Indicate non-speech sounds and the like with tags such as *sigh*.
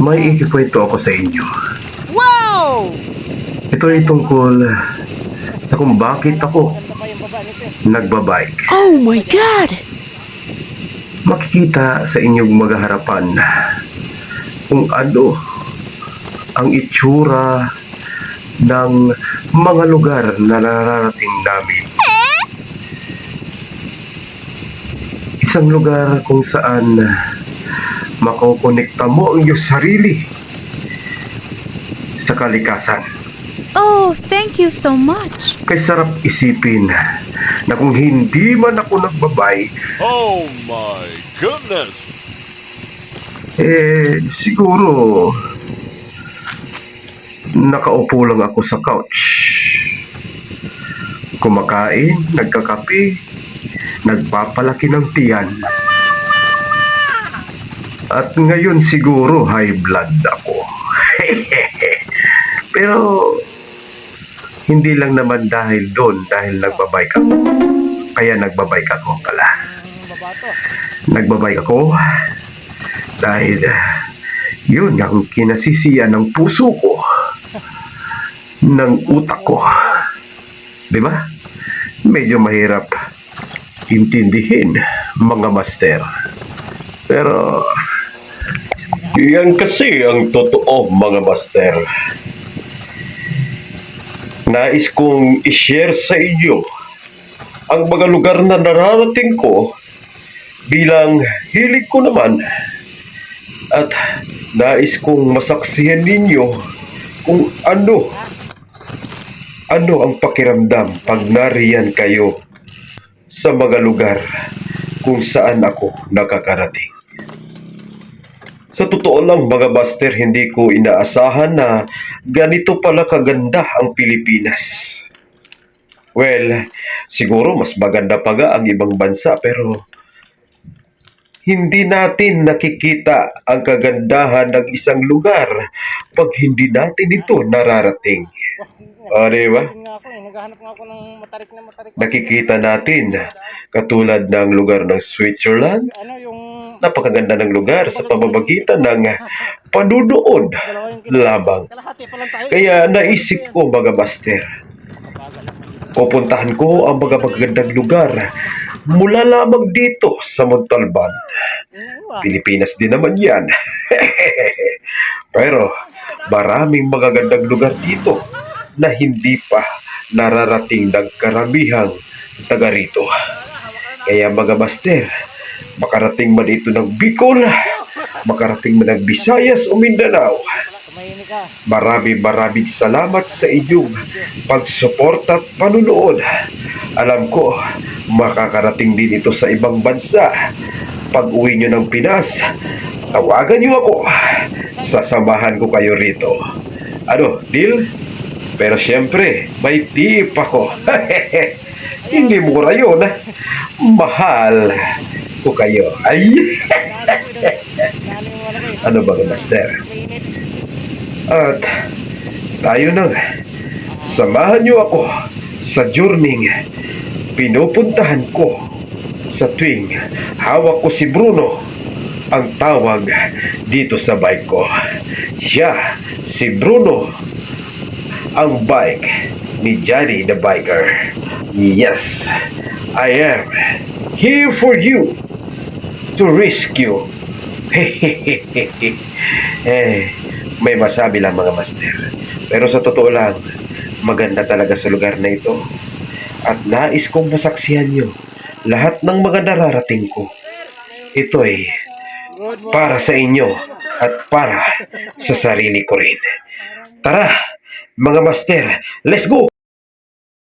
May ikikwento ako sa inyo. Wow! Ito ay tungkol sa kung bakit ako nagbabike. Oh my God! Makikita sa inyong maghaharapan kung ano ang itsura ng mga lugar na nararating namin. Isang lugar kung saan makokonekta mo ang iyong sarili sa kalikasan. Oh, thank you so much. Kay sarap isipin na kung hindi man ako nagbabay, Oh my goodness! eh siguro nakaupo lang ako sa couch. Kumakain, nagkakape, nagpapalaki ng tiyan. At ngayon siguro high blood ako. *laughs* Pero hindi lang naman dahil doon dahil nagbabike ako. Kaya nagbabike ako pala. Nagbabike ako dahil ah, yun ang kinasisiyan ng puso ko ng utak ko. Di ba? Medyo mahirap intindihin mga master. Pero yan kasi ang totoo mga master. Nais kong i-share sa inyo ang mga lugar na nararating ko bilang hilig ko naman at nais kong masaksihan ninyo kung ano ano ang pakiramdam pag nariyan kayo sa mga lugar kung saan ako nakakarating. Sa totoo lang mga master, hindi ko inaasahan na ganito pala kaganda ang Pilipinas. Well, siguro mas maganda pa nga ang ibang bansa pero hindi natin nakikita ang kagandahan ng isang lugar pag hindi natin ito nararating. O, di ba? eh. Nakikita natin katulad ng lugar ng Switzerland, Ano. Napakaganda ng lugar sa pamamagitan ng panunood lamang. Kaya naisip ko mga master, pupuntahan ko ang mga magagandang lugar mula lamang dito sa Montalban. Pilipinas din naman yan. *laughs* Pero maraming magagandang lugar dito na hindi pa nararating ng karamihang taga rito. Kaya mga master, makarating man ito ng Bicol, makarating man ng Visayas o Mindanao, ka. Maraming salamat sa inyong pagsuporta at panunood. Alam ko, makakarating din ito sa ibang bansa. Pag uwi nyo ng Pinas, tawagan nyo ako. Sasamahan ko kayo rito. Ano, deal? Pero syempre, may tip ako. *laughs* Hindi mura yun. Mahal ko kayo. Ay, *laughs* ano ba, master? At tayo na. Samahan niyo ako sa journey pinupuntahan ko sa tuwing hawak ko si Bruno ang tawag dito sa bike ko. Siya, si Bruno, ang bike ni Johnny the Biker. Yes, I am here for you to rescue. *laughs* eh, may masabi lang mga master. Pero sa totoo lang, maganda talaga sa lugar na ito. At nais kong masaksihan nyo lahat ng mga nararating ko. Ito ay para sa inyo at para sa sarili ko rin. Tara, mga master, let's go!